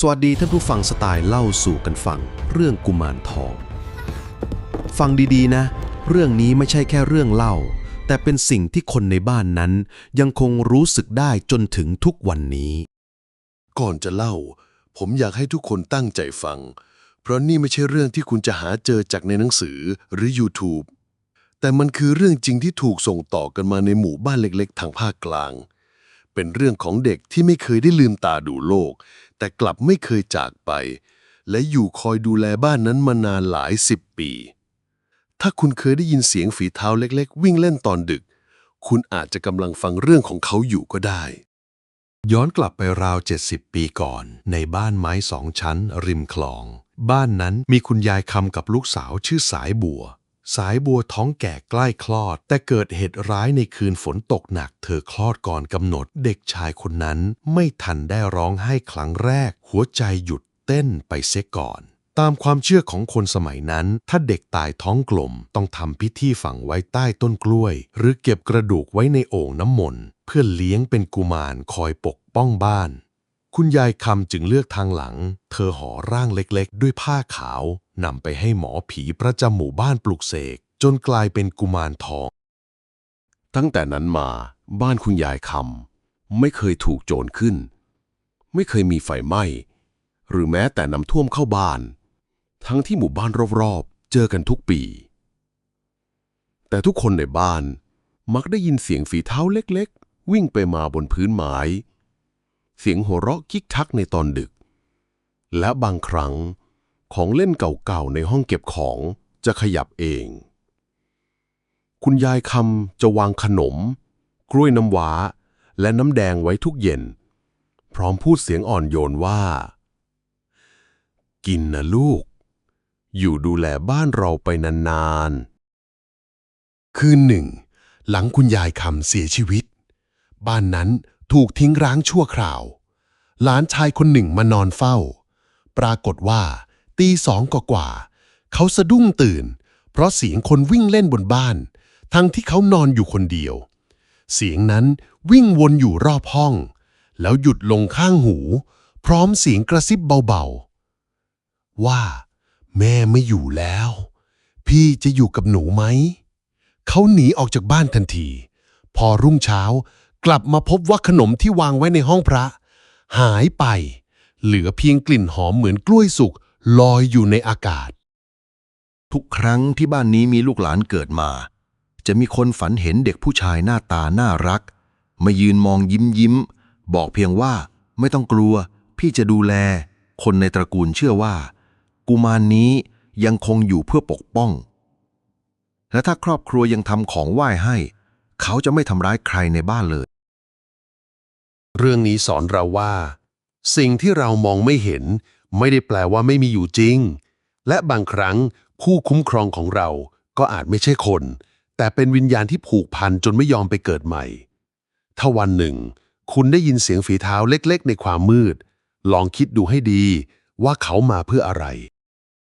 สวัสดีท่านผู้ฟังสไตล์เล่าสู่กันฟัง เรื่องกุมารทอง ฟังดีๆนะ เรื่องนี้ไม่ใช่แค่เรื่องเล่า แต่เป็นสิ่งที่คนในบ้านนั้น ยังคงรู้สึกได้จนถึงทุกวันนี้ ก่อนจะเล่า ผมอยากให้ทุกคนตั้งใจฟัง เพราะนี่ไม่ใช่เรื่องที่คุณจะหาเจอจากในหนังสือหรือ YouTube แต่มันคือเรื่องจริงที่ถูกส่งต่อกันมาในหมู่บ้านเล็กๆ ทางภาคกลาง เป็นเรื่องของเด็กที่ไม่เคยได้ลืมตาดูโลก แต่กลับไม่เคยจากไป และอยู่คอยดูแลบ้านนั้นมานานหลายสิบปี ถ้าคุณเคยได้ยินเสียงฝีเท้าเล็ก ๆ วิ่งเล่นตอนดึก คุณอาจจะกำลังฟังเรื่องของเขาอยู่ก็ได้ ย้อนกลับไปราว 70 ปีก่อน ในบ้านไม้สองชั้น ริมคลอง บ้านนั้นมีคุณยายคำกับลูกสาวชื่อสายบัว สายบัวท้องแก่ใกล้คลอด แต่เกิดเหตุร้ายในคืนฝนตกหนัก เธอคลอดก่อนกำหนด เด็กชายคนนั้นไม่ทันได้ร้องไห้ครั้งแรก หัวใจหยุดเต้นไปเสียก่อน ตามความเชื่อของคนสมัยนั้น ถ้าเด็กตายท้องกลม ต้องทำพิธีฝังไว้ใต้ต้นกล้วย หรือเก็บกระดูกไว้ในโอ่งน้ำมนต์เพื่อเลี้ยงเป็นกุมารคอยปกป้องบ้านคุณยายคำจึงเลือกทางหลัง เธอห่อร่างเล็กๆ ด้วยผ้าขาว นำไปให้หมอผีประจำหมู่บ้านปลุกเสกจนกลายเป็นกุมารทอง ตั้งแต่นั้นมาบ้านคุณยายคำไม่เคยถูกโจรขึ้น ไม่เคยมีไฟไหม้ หรือแม้แต่น้ำท่วมเข้าบ้าน ทั้งที่หมู่บ้านรอบๆ เจอกันทุกปี แต่ทุกคนในบ้านมักได้ยินเสียงฝีเท้าเล็กๆ วิ่งไปมาบนพื้นไม้เสียงหัวเราะคิกทักในตอนดึก และบางครั้ง ของเล่นเก่าๆในห้องเก็บของจะขยับเอง คุณยายคำจะวางขนม กล้วยน้ำว้า และน้ำแดงไว้ทุกเย็น พร้อมพูดเสียงอ่อนโยนว่า กินนะลูก อยู่ดูแลบ้านเราไปนานๆ คืนหนึ่ง หลังคุณยายคำเสียชีวิต บ้านนั้นถูกทิ้งร้างชั่วคราว หลานชายคนหนึ่งมานอนเฝ้า ปรากฏว่า ตีสองกว่าๆเขาสะดุ้งตื่น เพราะเสียงคนวิ่งเล่นบนบ้าน ทั้งที่เขานอนอยู่คนเดียว เสียงนั้นวิ่งวนอยู่รอบห้อง แล้วหยุดลงข้างหู พร้อมเสียงกระซิบเบาๆ ว่า แม่ไม่อยู่แล้ว พี่จะอยู่กับหนูไหม เขาหนีออกจากบ้านทันที พอรุ่งเช้ากลับมาพบว่าขนมที่วางไว้ในห้องพระ หายไป เหลือเพียงกลิ่นหอมเหมือนกล้วยสุก ลอยอยู่ในอากาศ ทุกครั้งที่บ้านนี้มีลูกหลานเกิดมา จะมีคนฝันเห็นเด็กผู้ชายหน้าตาน่ารัก มายืนมองยิ้มยิ้ม บอกเพียงว่าไม่ต้องกลัว พี่จะดูแล คนในตระกูลเชื่อว่า กุมารนนี้ยังคงอยู่เพื่อปกป้อง และถ้าครอบครัวยังทำของไหว้ให้ เขาจะไม่ทำร้ายใครในบ้านเลย เรื่องนี้สอนเราว่า สิ่งที่เรามองไม่เห็น ไม่ได้แปลว่าไม่มีอยู่จริง และบางครั้งผู้คุ้มครองของเราก็อาจไม่ใช่คน แต่เป็นวิญญาณที่ผูกพันจนไม่ยอมไปเกิดใหม่ ถ้าวันหนึ่ง คุณได้ยินเสียงฝีเท้าเล็กๆ ในความมืด ลองคิดดูให้ดีว่าเขามาเพื่ออะไร